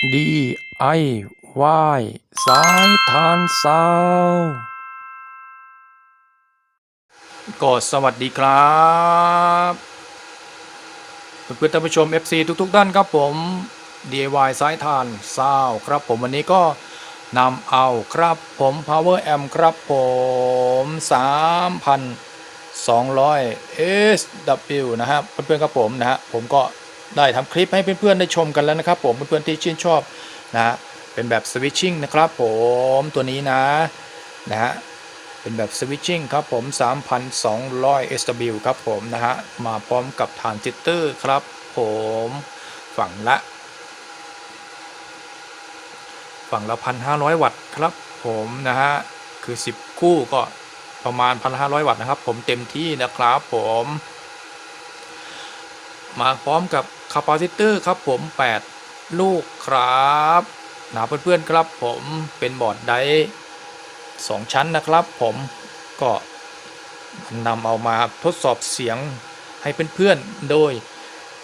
DIY สายทานซาวก็สวัสดีครับเพื่อนๆท่านผู้ชม FC ทุกๆท่านครับผม DIY สายทานซาวครับผมวันนี้ก็นำเอาครับผม Power Amp ครับผม 3,200 SW นะครับเพื่อนๆครับผมนะฮะผมก็ ได้ทำคลิปให้เพื่อนๆได้ชมกันแล้วนะครับ ผมเพื่อนๆที่ชื่นชอบนะฮะเป็นแบบสวิตชิ่งนะครับ ผมตัวนี้นะนะฮะเป็นแบบสวิตชิ่งครับผม 3,200 SW ครับผมนะฮะมาพร้อมกับฐานจิตเตอร์ครับผมฝั่งละ ฝั่งละ 1,500 วัตต์ครับผมนะฮะคือ 10 คู่ก็ประมาณ 1,500 วัตต์นะครับ ผมเต็มที่นะครับผม มาพร้อมกับ คาปาซิเตอร์ครับผม 8 ลูกครับนะเพื่อนๆครับผมเป็นบอร์ดไดสองชั้นนะครับผมก็นำเอามาทดสอบเสียงให้เพื่อนๆ โดย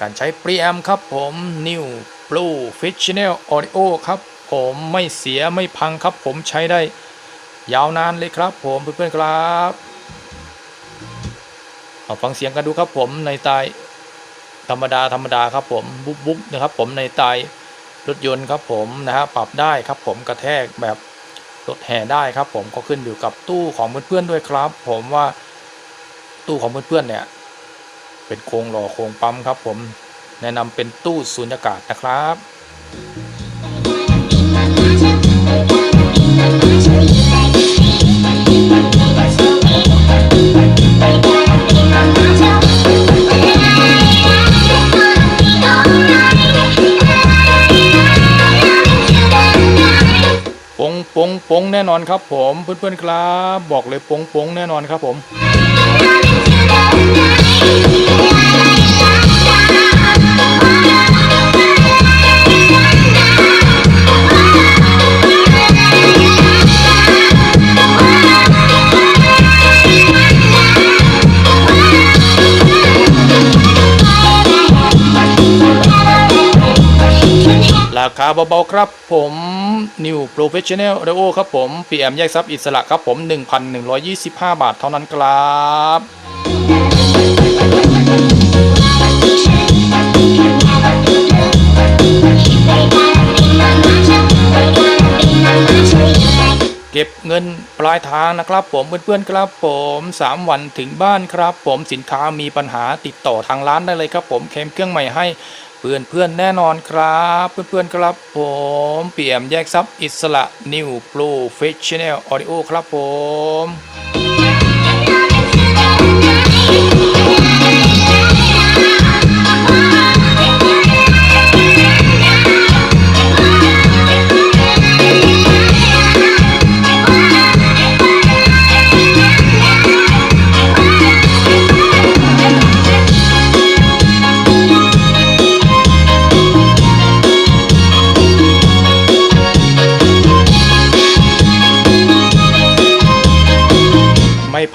การใช้ปรีแอมครับผม New Blue f i s h n e l Audio ครับผมไม่เสียไม่พังครับผมใช้ได้ยาวนานเลยครับผมเพื่อนๆครับ เอาฟังเสียงกันดูครับผมในใตาย ธรรมดาธรรมดาครับผมบุ๊บบุ๊บนะครับผมในไตรถยนต์ครับผมนะฮะปรับได้ครับผมกระแทกแบบรถแห่ได้ครับผมก็ขึ้นอยู่กับตู้ของเพื่อนๆด้วยครับ ผมว่าตู้ของเพื่อนๆเนี่ย เป็นโครงหล่อโครงปั๊มครับ ผมแนะนำเป็นตู้สูญญากาศนะครับ ปงปงแน่นอนครับผมเพื่อนๆครับ บอกเลยปงปงแน่นอนครับผม ราคาเบาๆครับผม New Professional Radio ครับผม PM แยกซับอิสระครับผม 1,125 บาทเท่านั้นครับเก็บเงินปลายทางนะครับ ผมเพื่อนๆครับผม 3 วันถึงบ้านครับ ผมสินค้ามีปัญหาติดต่อทางร้านได้เลยครับ ผมเคมเครื่องใหม่ให้ พื่อนเพื่อนแน่นอนครับ เพื่อนเพื่อนครับผมเปี่ยมแยกซับอิสระ New Professional Audio ครับผม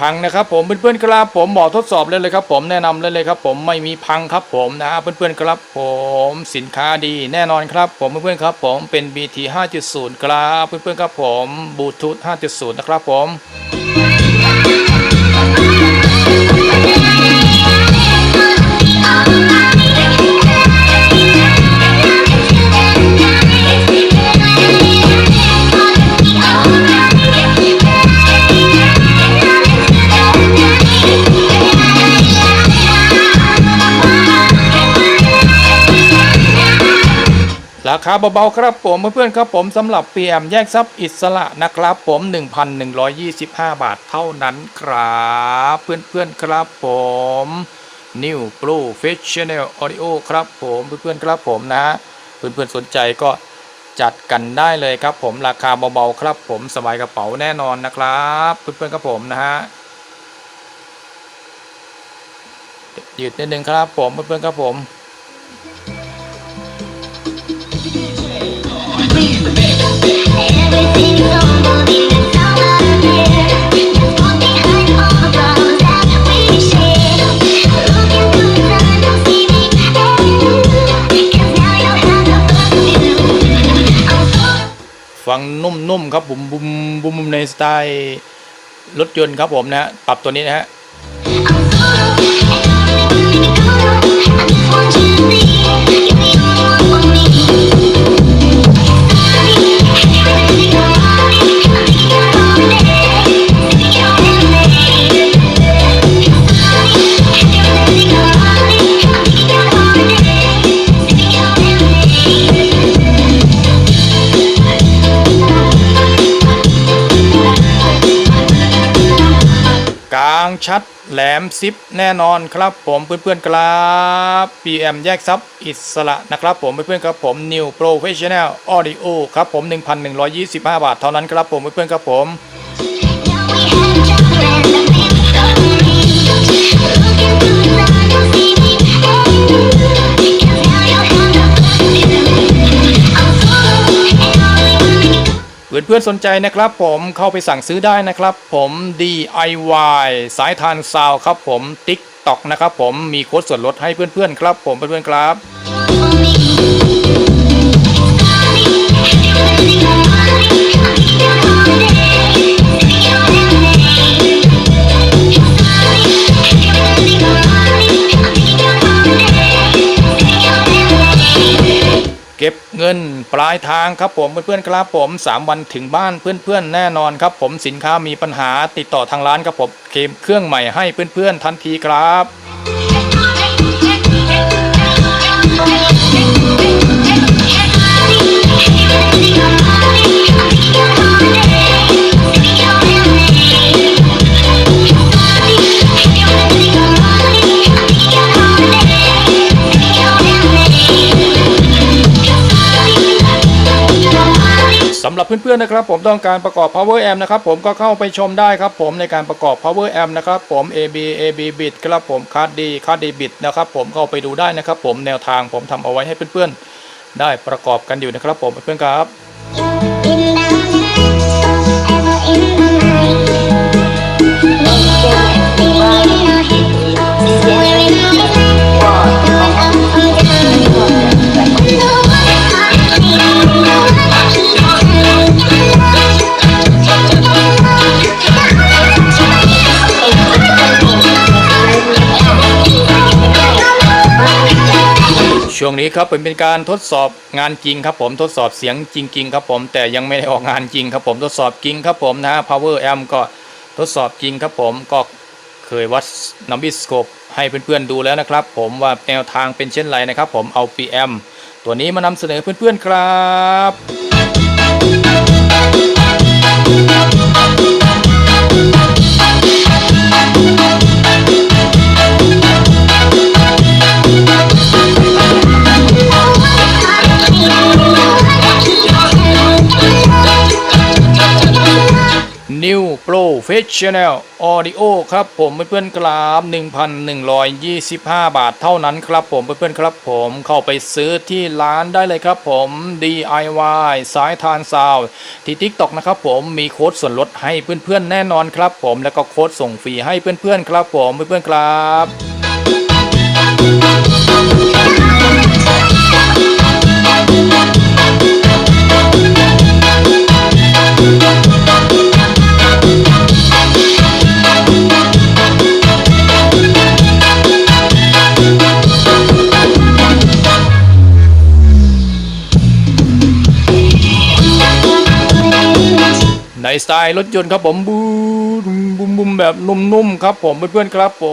พังนะครับผมเพื่อนๆครับผมบอกทดสอบเลยเลยครับ ผมแนะนำเลยเลยครับ ผมไม่มีพังครับผมนะเพื่อนๆครับ ผมสินค้าดีแน่นอนครับ ผมเพื่อนๆครับ ผมเป็น BT 5.0 ครับเพื่อนๆครับผมบลูทูธ5.0 นะครับผม ราคาเบาๆครับผมเพื่อนๆครับผมสำหรับเปียมแยกซับอิสระนะครับผม 1,125 บาทเท่านั้นครับเพื่อนๆครับผม New Professional Audio ครับผมเพื่อนๆครับผมนะเพื่อนๆสนใจก็จัดกันได้เลยครับผมราคาเบาๆครับผมสบายกระเป๋าแน่นอนนะครับเพื่อนๆครับผมนะฮะหยืดนิดนึงครับผมเพื่อนๆครับผม ฟังนุ่มๆครับบุมบุมบุมในสไตล์รถยนต์ครับผมนะฮะปรับตัวนี้นะฮะ ชัด แหลมซิปแน่นอนครับผมเพื่อนๆครับ PM แยกซับอิสระนะครับผมเพื่อนๆครับผม New Professional Audio ครับผม 1,125 บาทเท่านั้นครับผมเพื่อนๆครับผม เพื่อนๆสนใจนะครับผมเข้าไปสั่งซื้อได้นะครับผม DIY สายทานซาวครับผม TikTok นะครับผมมีโค้ดส่วนลดให้เพื่อนๆครับ ผมเพื่อนๆครับ เก็บเงินปลายทางครับผมเพื่อนๆครับผม 3 วันถึงบ้านเพื่อนๆแน่นอนครับผมสินค้ามีปัญหาติดต่อทางร้านครับผมเคลมเครื่องใหม่ให้เพื่อนๆทันทีครับ หรับเพื่อนๆนะครับ ผมต้องการประกอบ power amp นะครับผมก็เข้าไปชมได้ครับผมในการประกอบ power amp นะครับผม AB AB bit ครับผม card D card D bit นะครับผมเข้าไปดูได้นะครับ ผมแนวทางผมทำเอาไว้ให้เพื่อนๆ ได้ประกอบกันอยู่นะครับ ผมเพื่อนๆครับช่ วงนี้ครับเป็นเป็นการทดสอบงานจริงครับผมทดสอบเสียงจริงๆครับผมแต่ยังไม่ได้ออกงานจริงครับผมทดสอบจริงครับผมนะฮะ power amp ก็ทดสอบจริงครับผมก็เคยวัดนัมบิสโคปให้เพื่อนๆดูแล้วนะครับ ผมว่าแนวทางเป็นเช่นไรนะครับ ผมเอา PM ตัวนี้มานำเสนอเพื่อนๆครับ Professional Audio ครับผมเพื่อนๆครับ 1,125 บาทเท่านั้นครับผมเพื่อนๆครับผมเข้าไปซื้อที่ร้านได้เลยครับผม DIY สายทานซาวที่ TikTok นะครับผมมีโค้ดส่วนลดให้เพื่อนๆแน่นอนครับผมแล้วก็โค้ดส่งฟรีให้เพื่อนๆครับผมเพื่อนๆครับ สไตล์รถยนต์ครับผมบูมบูมบุมแบบนุ่มๆครับผมเพื่อนๆครับผ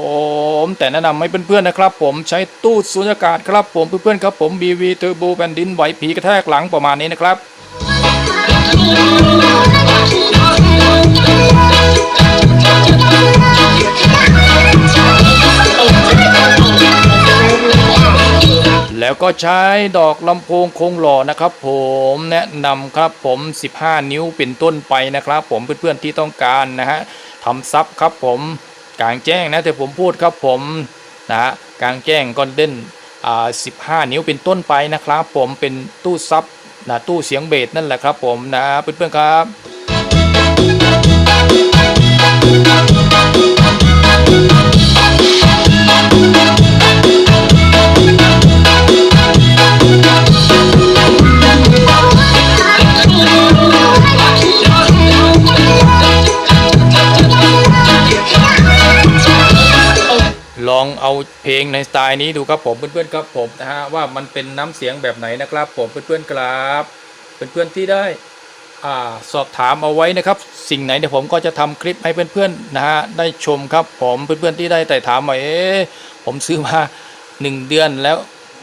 ม แต่แนะนำให้เพื่อนๆนะครับ ผมใช้ตู้สูญญากาศครับผมเพื่อนๆครับผมบีวีเทอร์โบแผ่นดินไหวผีกระแทกหลังประมาณนี้นะครับ แล้วก็ใช้ดอกลำโพงโคงหล่อนะครับ ผมแนะนำครับผม 15 นิ้วเป็นต้นไปนะครับ ผมเพื่อนๆที่ต้องการนะฮะทำซับครับผมกลางแจ้งนะแต่ผมพูดครับผมนะฮะกลางแจ้งก็เล่นอ่า15นิ้วเป็นต้นไปนะครับ ผมเป็นตู้ซับนะตู้เสียงเบสนั่นแหละครับ ผมนะเพื่อนๆครับ องเอาเพลงในสไตล์นี้ดูครับผมเพื่อนๆครับผมนะฮะว่ามันเป็นน้ำเสียงแบบไหนนะครับ ผมเพื่อนๆครับเพื่อนๆที่ได้อ่าสอบถามเอาไว้นะครับ สิ่งไหนเดี๋ยวผมก็จะทำคลิปให้เพื่อนๆนะฮะได้ชมครับผมเพื่อนๆที่ได้แต่ถามว่าเอ๊ะผมซื้อมาหนึ่งเดือนแล้ว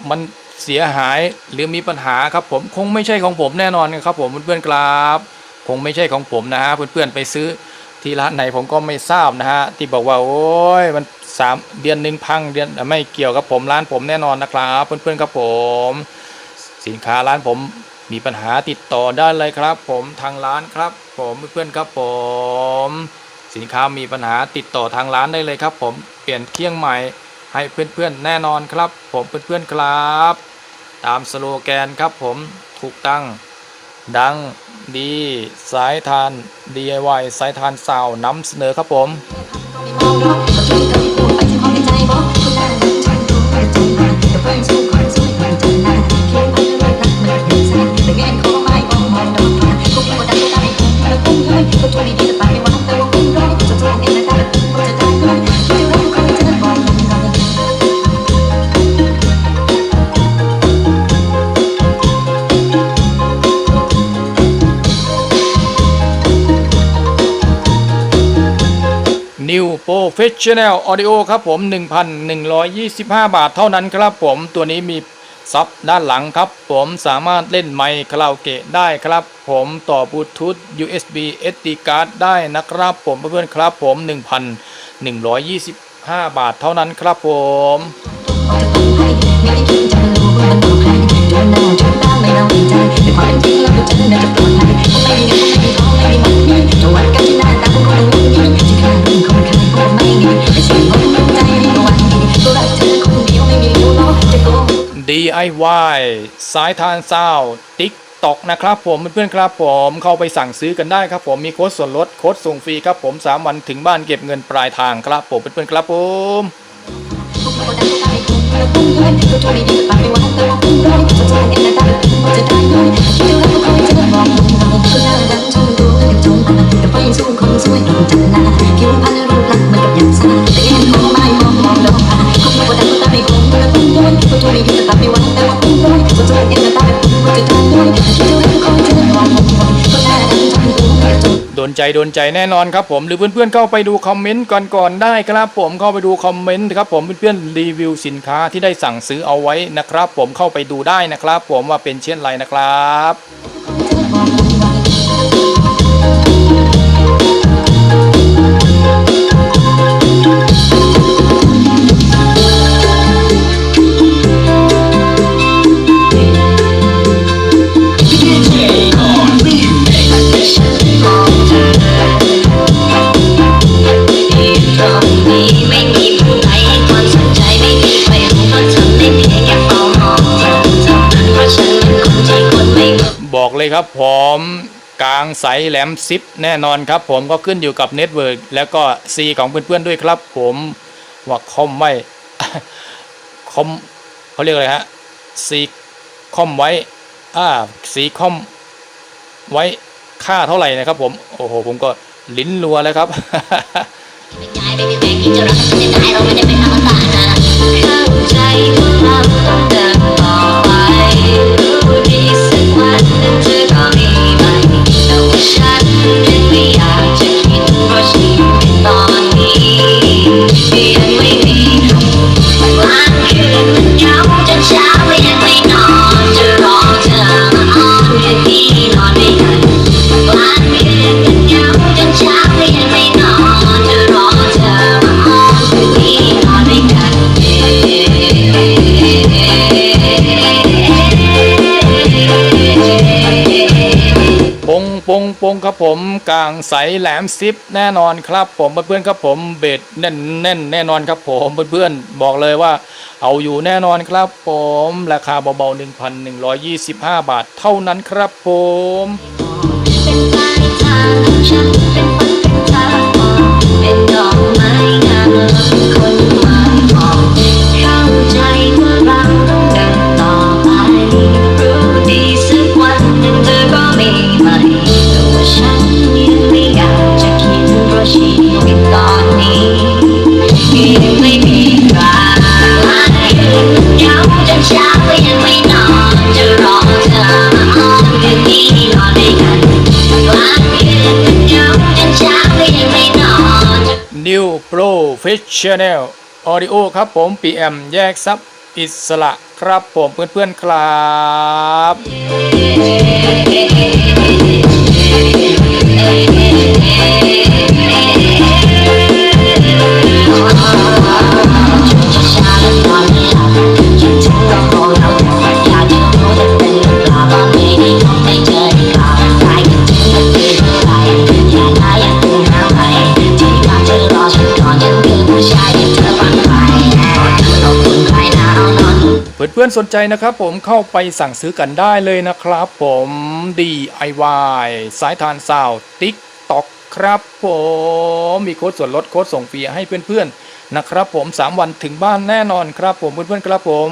มันเสียหายหรือมีปัญหาครับผมคงไม่ใช่ของผมแน่นอนครับผมเพื่อนๆครับคงไม่ใช่ของผมนะฮะเพื่อนๆไปซื้อที่ร้านไหนผมก็ไม่ทราบนะฮะที่บอกว่าโอ้ยมัน สามเดือนหนึ่งพังเดือนไม่เกี่ยวกับผมร้านผมแน่นอนนะครับ เพื่อนๆครับผม สินค้าร้านผมมีปัญหาติดต่อได้เลยครับ ผมทางร้านครับ ผมเพื่อนๆครับผม สินค้ามีปัญหาติดต่อทางร้านได้เลยครับ ผมเปลี่ยนเครื่องใหม่ให้เพื่อนๆแน่นอนครับ ผมเพื่อนๆครับ ตามสโลแกนครับ ผมถูกตั้งดังดีสายทาน DIY สายทานสาวนำเสนอครับผม New Professional Audio ครับผม 1,125 บาทเท่านั้นครับผม ตัวนี้มีซับด้านหลังครับผมสามารถเล่นไมค์คาราโอเกะได้ครับผมต่อบลูทูธ USB SD card ได้นะครับผมเพื่อนๆครับผม 1,125 บาทเท่านั้นครับผม DIY สายทานซาวติ๊กตอกนะครับผมเพื่อนๆครับผมเข้าไปสั่งซื้อกันได้ครับผมมีโค้ดส่วนลดโค้ดส่งฟรีครับผม 3 วันถึงบ้านเก็บเงินปลายทางครับผมเพื่อนๆครับผม สู้คนสวยจันนาคิวพันรูปลักษณ์มือนกับยักษ์สาแต่ยังมองไม่มองมองลงอะคงไม่ว่าดังก็ตาไม่คงและคงด้วยตัวตัวนี้จะตาไม่วันแต่ว่าคงด้วยตัวตัวเองตาแบบว่าจะทานด้วยคิวแล้วคอยจะมองมองมองก็น่าดังจังกระจกโดนใจโดนใจแน่นอนครับผมหรือเพื่อนๆเข้าไปดูคอมเมนต์ก่อนก่อนๆได้ครับผมเข้าไปดูคอมเมนต์ครับผมเพื่อนๆรีวิวสินค้าที่ได้สั่งซื้อเอาไว้นะครับ ผมเข้าไปดูได้นะครับ ผมว่าเป็นเช่นไรนะครับ เลยครับผมกลางใสแหลมซิปแน่นอนครับผมก็ขึ้นอยู่กับเน็ตเวิร์กแล้วก็ C ของเพื่อนๆด้วยครับผมว่าคอมไม่คอมเขาเรียกอะไรฮะ C คอมไว้อ่า C คอมไว้ค่าเท่าไหร่นะครับผมโอ้โหผมก็ลิ้นรัวแล้วครับเป็นยายไม่มีแรงที่จะรักฉันจะได้เราไม่ได้เป็นอมตะนะเข้าใจว่าเราต้องเดินต่อไปรู้ดี เพ งครับผมกลางใสแหลมซิปแน่นอนครับผมเพื่อนๆครับผมเบ็ดแน่นแน่นแน่นอนครับผมเพื่อนๆบอกเลยว่า เอาอยู่แน่นอนครับผมราคาเบาๆ1,125 บาทเท่านั้นครับผมเป็นปลายทางฉันเป็นฝันเป็นทาง Professional Audio ครับผม PM แยกซับอิสระครับผมเพื่อนๆครับ พื่อนๆสนใจนะครับผมเข้าไปสั่งซื้อกันได้เลยนะครับผม DIY สายทานซาวติ๊กตอกครับผมมีโค้ดส่วนลดโค้ดส่งฟรีให้เพื่อนๆนะครับผม 3 วันถึงบ้านแน่นอนครับผมเพื่อนๆครับผม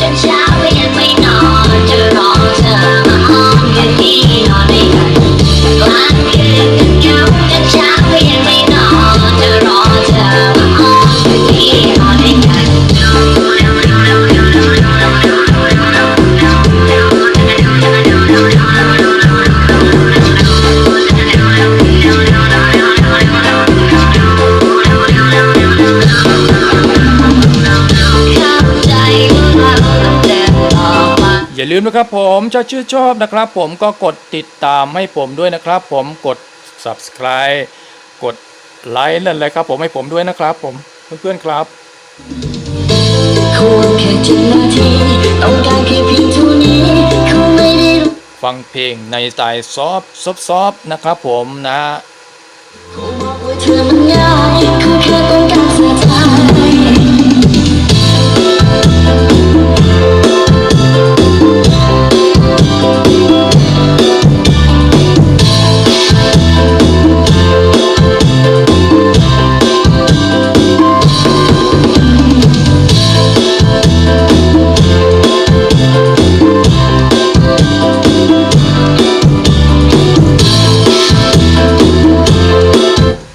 จนเช้ายังไม่นอนจะรอ ลืมนะครับผมถ้าชื่นชอบนะครับ ผมก็กดติดตามให้ผมด้วยนะครับ ผมกด subscribe กดไลค์นั่นแหละครับ ผมให้ผมด้วยนะครับ ผมเพื่อนๆครับควรแค่จินนาทีต้องการแค่เพียงเท่านี้เขาไม่ได้รู้ฟังเพลงในสไตล์ซอฟซอฟๆนะครับผมนะเข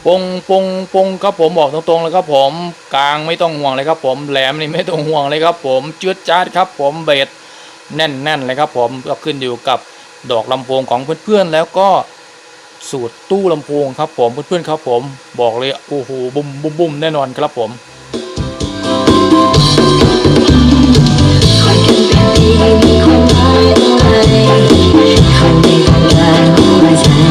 ปงปงปงครับผมบอกตรงๆเลยครับผมกลางไม่ต้องห่วงเลยครับผมแหลมนี่ไม่ต้องห่วงเลยครับผมจืดจ้าดครับผมเบสแน่นๆเลยครับผมก็ขึ้นอยู่กับดอกลำโพงของเพื่อนๆแล้วก็สูตรตู้ลำโพงครับผมเพื่อนๆครับผมบอกเลยโอ้โหบุ้มบุ้มบุ้มแน่นอนครับผมคนกันเป็นปีมีความหมายอะไรคนในวงารหัวใจ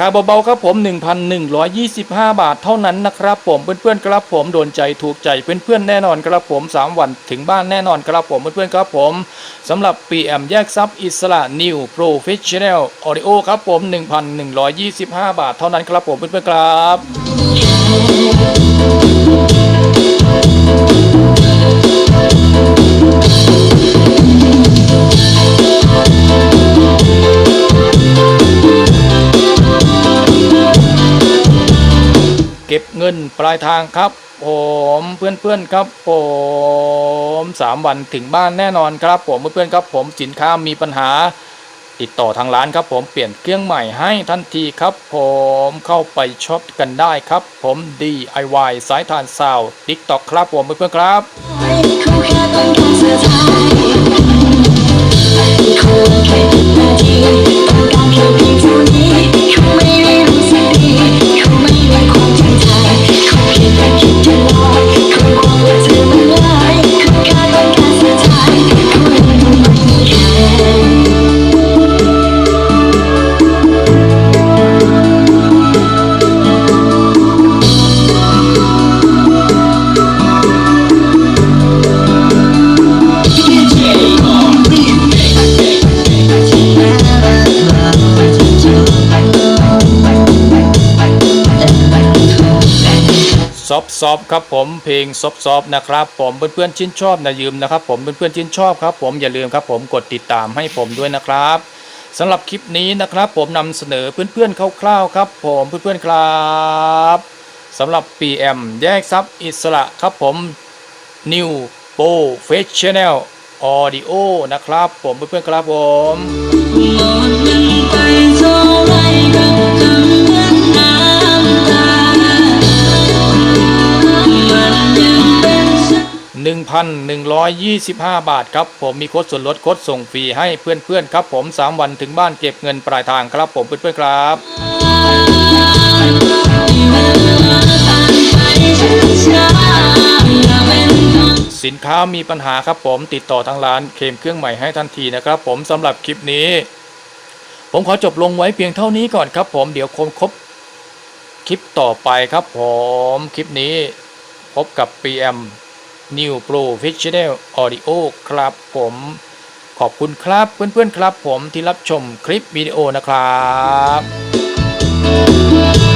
คาเบาๆครับผม 1,125 บาทเท่านั้นนะครับผมเพื่อนๆครับผมโดนใจถูกใจเพื่อนๆแน่นอนครับผม 3 วันถึงบ้านแน่นอนครับผมเพื่อนๆครับผมสำหรับ PM แยกซับอิสระ New Professional Audio ครับผม 1,125 บาทเท่านั้นครับผมเพื่อนๆครับ ก็บเงินปลายทางครับ ผมเพื่อนๆครับ ผมสามวันถึงบ้านแน่นอนครับ ผมเพื่อนๆครับ ผมสินค้ามีปัญหา ติดต่อทางร้านครับ ผมเปลี่ยนเครื่องใหม่ให้ทันทีครับ ผมเข้าไปช็อปกันได้ครับ ผม DIY สายทานซาว TikTok ครับผมเพื่อนๆครับ ซอฟครับผมเพลงซอฟซอฟนะครับผมเพื่อนๆชื่นชอบนะยืมนะครับผมเพื่อนๆชื่นชอบครับผมอย่าลืมครับผมกดติดตามให้ผมด้วยนะครับสำหรับคลิปนี้นะครับผมนำเสนอเพื่อนๆคร่าวๆครับผมเพื่อนๆครับสำหรับ PM แยกซับอิสระครับผม New Professional Audio นะครับผมเพื่อนๆครับผม 1,125 บาทครับผมมีโค้ดส่วนลดโค้ดส่งฟรีให้เพื่อนๆครับผม3วันถึงบ้านเก็บเงินปลายทางครับผมเพื่อนๆครับสินค้ามีปัญหาครับผมติดต่อทางร้านเคมเครื่องใหม่ให้ทันทีนะครับผมสำหรับคลิปนี้ ผมขอจบลงไว้เพียงเท่านี้ก่อนครับผมเดี๋ยวคงครบคลิปต่อไปครับผมคลิปนี้พบกับ PM New Professional Audio ครับผมขอบคุณครับเพื่อนๆครับผมที่รับชมคลิปวิดีโอนะครับ